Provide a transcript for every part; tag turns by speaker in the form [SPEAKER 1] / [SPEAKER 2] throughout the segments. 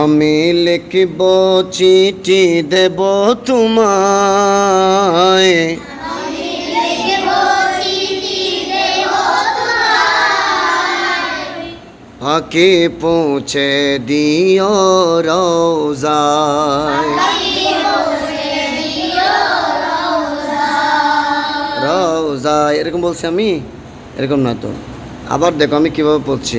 [SPEAKER 1] আমি লিখব চিঠি দেব তোমায়। ফাঁকে পৌঁছে দিও রোজায় রোজায় এরকম বলছি আমি? এরকম না তো। আবার দেখো আমি কীভাবে পড়ছি।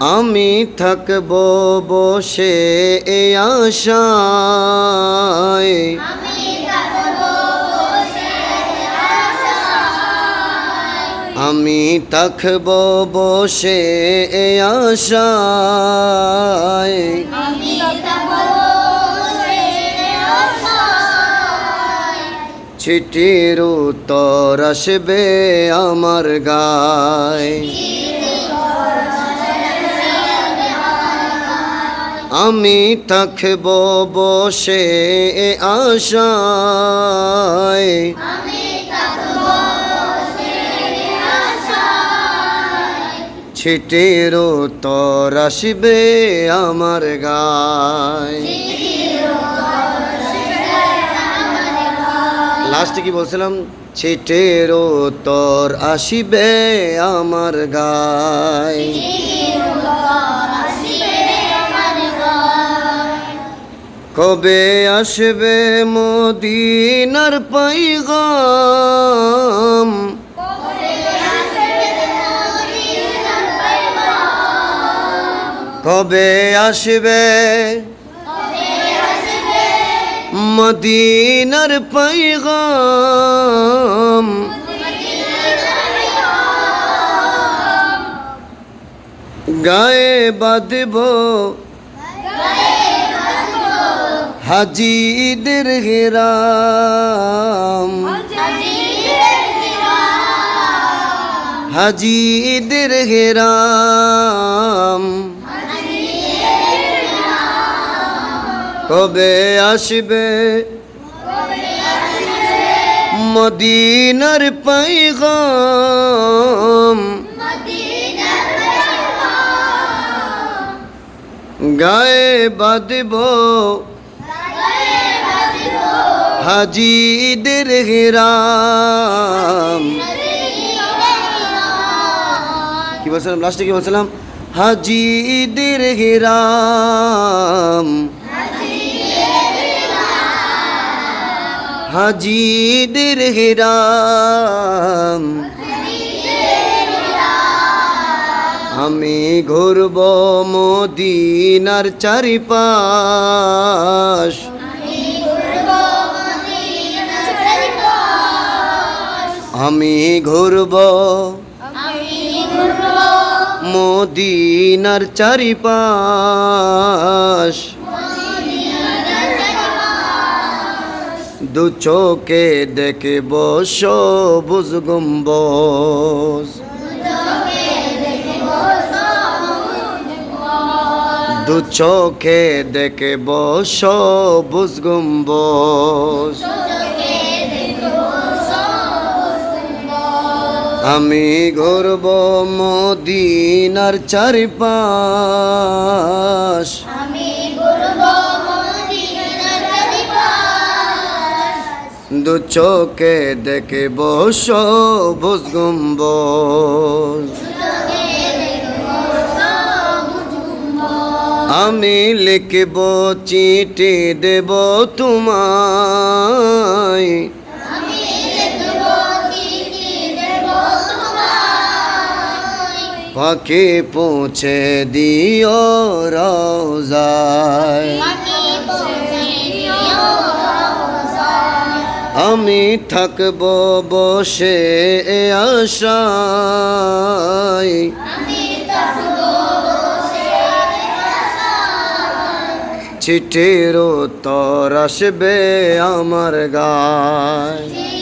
[SPEAKER 1] আমি থাকব বসে এ আশায়। আমি থাকব বসে এ আশায়। চিঠির উত্তর আসবে আমার গায়। আমি থাকব বসে আশায়। ছিটের উত্তর আসবে আমার গায়। লাস্টে কি বলছিলাম? ছিটের উত্তর আসিবে আমার গায়। কবে আসবে মদিনার পাইগাম কবে আসবে? মদিনার পাইগাম গায়ে বাঁধব। হাজিদের হেরাম। হাজিদের হেরাম। কবে আসবে? মদিনার পাইগাম। গায়ে বাঁধব হাজিদের হেরাম। কি বলছিলাম? লাস্টে কি বলছিলাম? হাজিদের হেরাম। হাজিদের হেরাম। আমি ঘুরব মদিনার চারিপাশ। আমি ঘুরব। মদিনার চারিপাশ। দু চোখে দেখব সবুজ গম্বজ। দু চোখে দেখব সবুজ গম্বজ। আমি ঘুরব মদিনার চারিপাশ। দু চোখে দেখব সবুজ গম্বজ। আমি লিখব চিঠি দেব তোমায়। পাখি পৌঁছে দিও রোজায়। আমি থাকব বসে এ আশায়। চিঠির উত্তর আসবে আমার গায়।